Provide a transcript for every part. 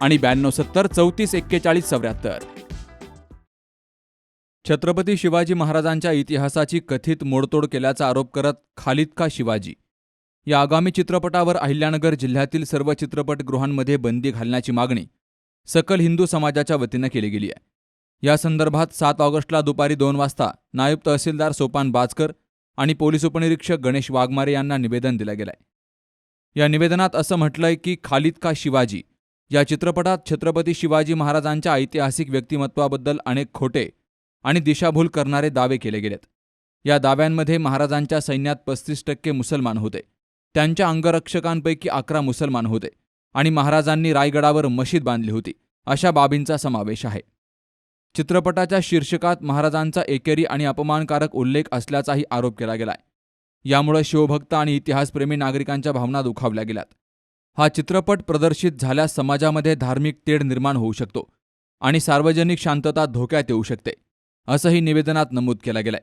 आणि ब्याण्णव सत्तर चौतीस एक्केचाळीस चौऱ्याहत्तर. छत्रपती शिवाजी महाराजांच्या इतिहासाची कथित मोडतोड केल्याचा आरोप करत खालिद का शिवाजी? या आगामी चित्रपटावर अहिल्यानगर जिल्ह्यातील सर्व चित्रपटगृहांमध्ये बंदी घालण्याची मागणी सकल हिंदू समाजाच्या वतीनं केली गेली आहे. या संदर्भात सात ऑगस्टला दुपारी दोन वाजता नायब तहसीलदार सोपान बाजकर आणि पोलीस उपनिरीक्षक गणेश वाघमारे यांना निवेदन दिलं गेलंय. या निवेदनात असं म्हटलंय की खालिद का शिवाजी या चित्रपटात छत्रपती शिवाजी महाराजांच्या ऐतिहासिक व्यक्तिमत्वाबद्दल अनेक खोटे आणि दिशाभूल करणारे दावे केले गेलेत. या दाव्यांमध्ये महाराजांच्या सैन्यात पस्तीस टक्के मुसलमान होते. त्यांच्या अंगरक्षकांपैकी अकरा मुसलमान होते आणि महाराजांनी रायगडावर मशीद बांधली होती अशा बाबींचा समावेश आहे. चित्रपटाच्या शीर्षकात महाराजांचा एकेरी आणि अपमानकारक उल्लेख असल्याचाही आरोप केला गेलाय. यामुळे शिवभक्त आणि इतिहासप्रेमी नागरिकांच्या भावना दुखावल्या गेल्यात. हा चित्रपट प्रदर्शित झाल्यास समाजामध्ये धार्मिक तेढ निर्माण होऊ शकतो आणि सार्वजनिक शांतता धोक्यात येऊ शकते असंही निवेदनात नमूद केलं गेलंय.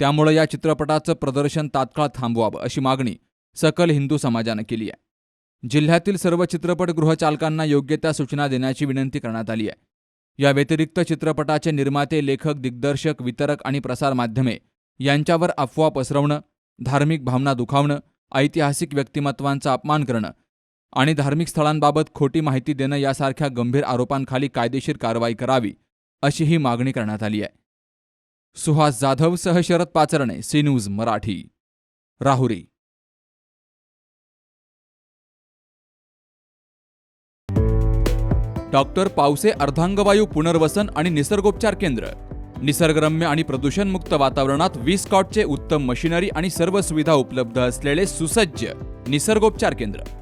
त्यामुळे या चित्रपटाचं प्रदर्शन तात्काळ थांबवावं अशी मागणी सकल हिंदू समाजानं केली आहे. जिल्ह्यातील सर्व चित्रपटगृह चालकांना योग्य त्या सूचना देण्याची विनंती करण्यात आली आहे. या व्यतिरिक्त चित्रपटाचे निर्माते लेखक दिग्दर्शक वितरक आणि प्रसारमाध्यमे यांच्यावर अफवा पसरवणं धार्मिक भावना दुखावणं ऐतिहासिक व्यक्तिमत्वांचा अपमान करणं आणि धार्मिक स्थळांबाबत खोटी माहिती देणं यासारख्या गंभीर आरोपांखाली कायदेशीर कारवाई करावी अशी ही मागणी करण्यात आली आहे. सुहास जाधव सह Sharad Pacharne C news Marathi. Rahuri. Doctor Pawase अर्धांगवायू पुनर्वसन आणि निसर्गोपचार केंद्र. निसर्गरम्य आणि प्रदूषणमुक्त वातावरणात वीस कॉटचे उत्तम मशिनरी आणि सर्व सुविधा उपलब्ध असलेले सुसज्ज निसर्गोपचार केंद्र.